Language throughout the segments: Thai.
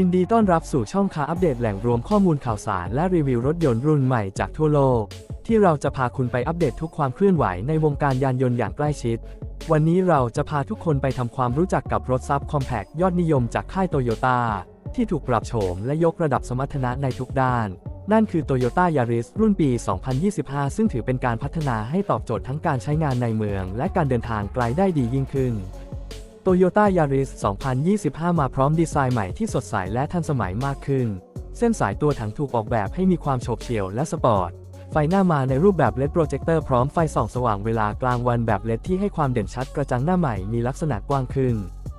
ยินดีต้อนรับสู่ช่องคาอัปเดตแหล่งรวมข้อมูลข่าวสาร และรีวิวรถยนต์รุ่นใหม่จากทั่วโลก ที่เราจะพาคุณไปอัปเดตทุกความเคลื่อนไหวในวงการยานยนต์อย่างใกล้ชิด วันนี้เราจะพาทุกคนไปทำความรู้จักกับรถซับคอมแพคยอดนิยมจากค่ายโตโยต้าที่ถูกปรับโฉมและยกระดับสมรรถนะในทุกด้าน นั่นคือ Toyota Yaris รุ่นปี 2025 ซึ่งถือเป็นการพัฒนาให้ตอบโจทย์ทั้งการใช้งานในเมือง และการเดินทางไกลได้ดียิ่งขึ้น Toyota Yaris 2025 มาพร้อมดีไซน์ใหม่ที่สดใสและทันสมัยมากขึ้น เส้นสายตัวถังถูกออกแบบให้มีความโฉบเฉี่ยวและสปอร์ต ไฟหน้ามาในรูปแบบ LED โปรเจคเตอร์พร้อมไฟส่องสว่างเวลากลางวันแบบ LED ที่ให้ความเด่นชัดกระจังหน้าใหม่มีลักษณะกว้างขึ้น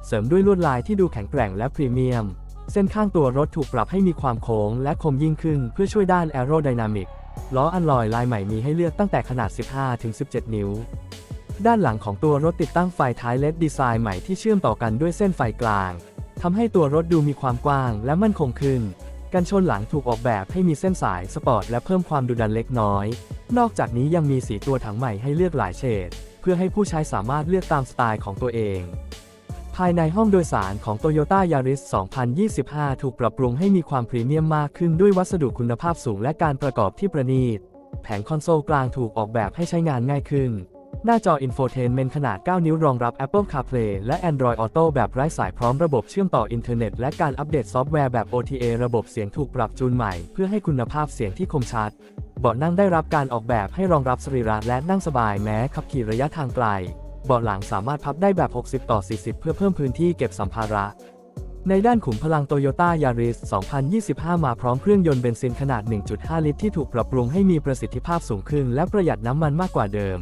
เสริมด้วยลวดลายที่ดูแข็งแกร่งและพรีเมียม เส้นข้างตัวรถถูกปรับให้มีความโค้งและคมยิ่งขึ้นเพื่อช่วยด้านแอโรไดนามิกล้ออัลลอยลายใหม่มีให้เลือกตั้งแต่ขนาด 15-17 นิ้ว ด้านหลังของตัวรถติดตั้งไฟท้ายเลดดีไซน์ใหม่ที่เชื่อมต่อกันด้วยเส้นไฟกลางทำให้ตัวรถดูมีความกว้างและมั่นคงขึ้น กันชนหลังถูกออกแบบให้มีเส้นสายสปอร์ตและเพิ่มความดุดันเล็กน้อย นอกจากนี้ยังมีสีตัวถังใหม่ให้เลือกหลายเฉด เพื่อให้ผู้ใช้สามารถเลือกตามสไตล์ของตัวเอง ภายในห้องโดยสารของ Toyota Yaris 2025 ถูกปรับปรุงให้มีความพรีเมียมมากขึ้นด้วยวัสดุคุณภาพสูงและการประกอบที่ประณีต แผงคอนโซลกลางถูกออกแบบให้ใช้งานง่ายขึ้น หน้าจออินโฟเทนเมนขนาด 9 นิ้วรองรับ Apple CarPlay และ Android Auto แบบไร้สายพร้อมระบบเชื่อมต่ออินเทอร์เน็ต และการอัปเดตซอฟต์แวร์แบบ OTA ระบบเสียงถูกปรับจูนใหม่ เพื่อให้คุณภาพเสียงที่คมชัด เบาะนั่งได้รับการออกแบบให้รองรับสรีระและนั่งสบายแม้ขับขี่ระยะทางไกล เบาะหลังสามารถพับได้แบบ 60 ต่อ 40 เพื่อเพิ่มพื้นที่เก็บสัมภาระในด้านขุมพลัง Toyota Yaris 2025 มาพร้อมเครื่องยนต์เบนซินขนาด 1.5 ลิตรที่ถูกปรับปรุงให้มีประสิทธิภาพสูงขึ้นและประหยัดน้ำมันมากกว่าเดิม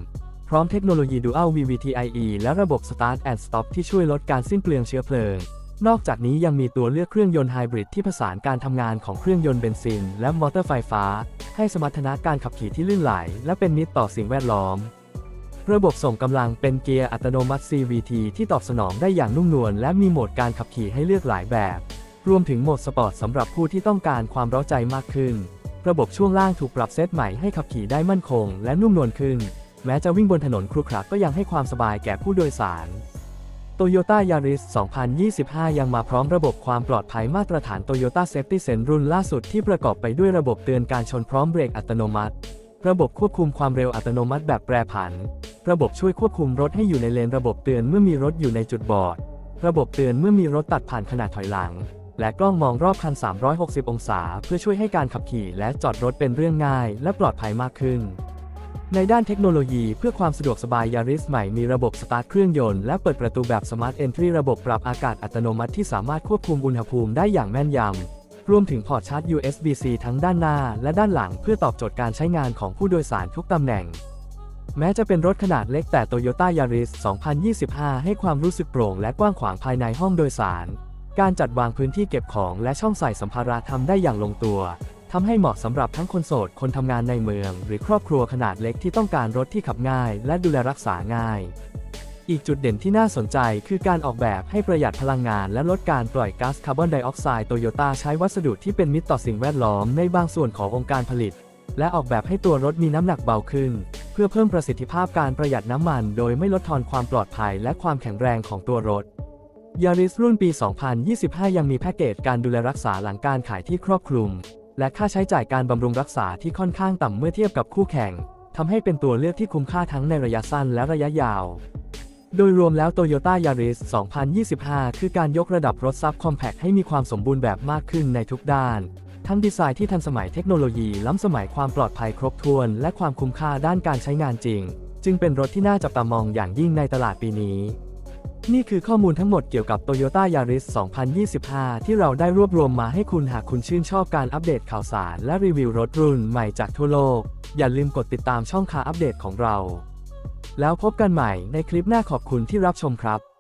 พร้อมเทคโนโลยี Dual VVTIE และระบบ Start and Stop ที่ช่วยลดการสิ้นเปลืองเชื้อเพลิง นอกจากนี้ยังมีตัวเลือกเครื่องยนต์ไฮบริดที่ผสานการทำงานของเครื่องยนต์เบนซิน และมอเตอร์ไฟฟ้า ให้สมรรถนะการขับขี่ที่ลื่นไหล และเป็นมิตรต่อสิ่งแวดล้อม ระบบส่งกำลังเป็นเกียร์อัตโนมัติ CVT ที่ตอบสนองได้อย่างนุ่มนวลและมีโหมดการขับขี่ให้เลือกหลายแบบ รวมถึงโหมดสปอร์ตสำหรับผู้ที่ต้องการความร้าใจมากขึ้น ระบบช่วงล่างถูกปรับเซตใหม่ให้ขับขี่ได้มั่นคง และนุ่มนวลขึ้น แม้จะวิ่งบนถนนครุขระก็ยังให้ความสบายแก่ผู้โดยสาร Toyota Yaris 2025 ยังมาพร้อมระบบความปลอดภัยมาตรฐาน Toyota Safety Sense รุ่นล่าสุดที่ประกอบไปด้วยระบบเตือนการชนพร้อมเบรกอัตโนมัติ ระบบควบคุมความเร็วอัตโนมัติแบบแปรผัน ระบบช่วยควบคุมรถให้อยู่ในเลน ระบบเตือนเมื่อมีรถอยู่ในจุดบอด ระบบเตือนเมื่อมีรถตัดผ่านขนาดถอยหลัง และกล้องมองรอบคัน 360 องศา เพื่อช่วยให้การขับขี่และจอดรถเป็นเรื่องง่าย และปลอดภัยมากขึ้น ในด้านเทคโนโลยีเพื่อความสะดวกสบายยาริสใหม่มีระบบสตาร์ทเครื่องยนต์และเปิดประตูแบบ Smart Entry ระบบปรับอากาศอัตโนมัติที่สามารถควบคุมอุณหภูมิได้อย่างแม่นยำ รวมถึงพอร์ตชาร์จ USB-C ทั้งด้านหน้าและด้านหลังเพื่อตอบโจทย์การใช้งานของผู้โดยสารทุกตำแหน่ง แม้จะเป็นรถขนาดเล็กแต่ Toyota Yaris 2025 ให้ความรู้สึกโปร่งและกว้างขวางภายในห้องโดยสาร การจัดวางพื้นที่เก็บของและช่องใส่สัมภาระทำได้อย่างลงตัว ทำให้เหมาะสำหรับทั้งคนโสด คนทำงานในเมือง หรือครอบครัวขนาดเล็กที่ต้องการรถที่ขับง่าย และดูแลรักษาง่าย อีกจุดเด่นที่น่าสนใจคือการออกแบบให้ประหยัดพลังงานและลดการปล่อยก๊าซคาร์บอนไดออกไซด์โตโยต้าใช้วัสดุที่เป็นมิตรต่อสิ่งแวดล้อมในบางส่วนขององค์การผลิต และออกแบบให้ตัวรถมีน้ำหนักเบาขึ้น เพื่อเพิ่มประสิทธิภาพการประหยัดน้ำมัน โดยไม่ลดทอนความปลอดภัย และความแข็งแรงของตัวรถยาริสรุ่นปี 2025 ยังมีแพ็กเกจการดูแลรักษาหลังการขายที่ครอบคลุม และค่าใช้จ่ายการบำรุงรักษาที่ค่อนข้างต่ำเมื่อเทียบกับคู่แข่งทำให้เป็นตัวเลือกที่คุ้มค่าทั้งในระยะสั้นและระยะยาว โดยรวมแล้ว Toyota Yaris 2025 คือการยกระดับรถซับคอมแพคให้มีความสมบูรณ์แบบมากขึ้นในทุกด้าน ทั้งดีไซน์ที่ทันสมัยเทคโนโลยีล้ำสมัยความปลอดภัยครบถ้วน และความคุ้มค่าด้านการใช้งานจริง จึงเป็นรถที่น่าจับตามองอย่างยิ่งในตลาดปีนี้ นี่คือข้อมูลทั้งหมดเกี่ยวกับ Toyota Yaris 2025 ที่เราได้รวบรวมมาให้คุณหากคุณชื่นชอบการอัปเดตข่าวสาร และรีวิวรถรุ่นใหม่จากทั่วโลก อย่าลืมกดติดตามช่องคาอัปเดตของเรา แล้วพบกันใหม่ในคลิปหน้าขอบคุณที่รับชมครับ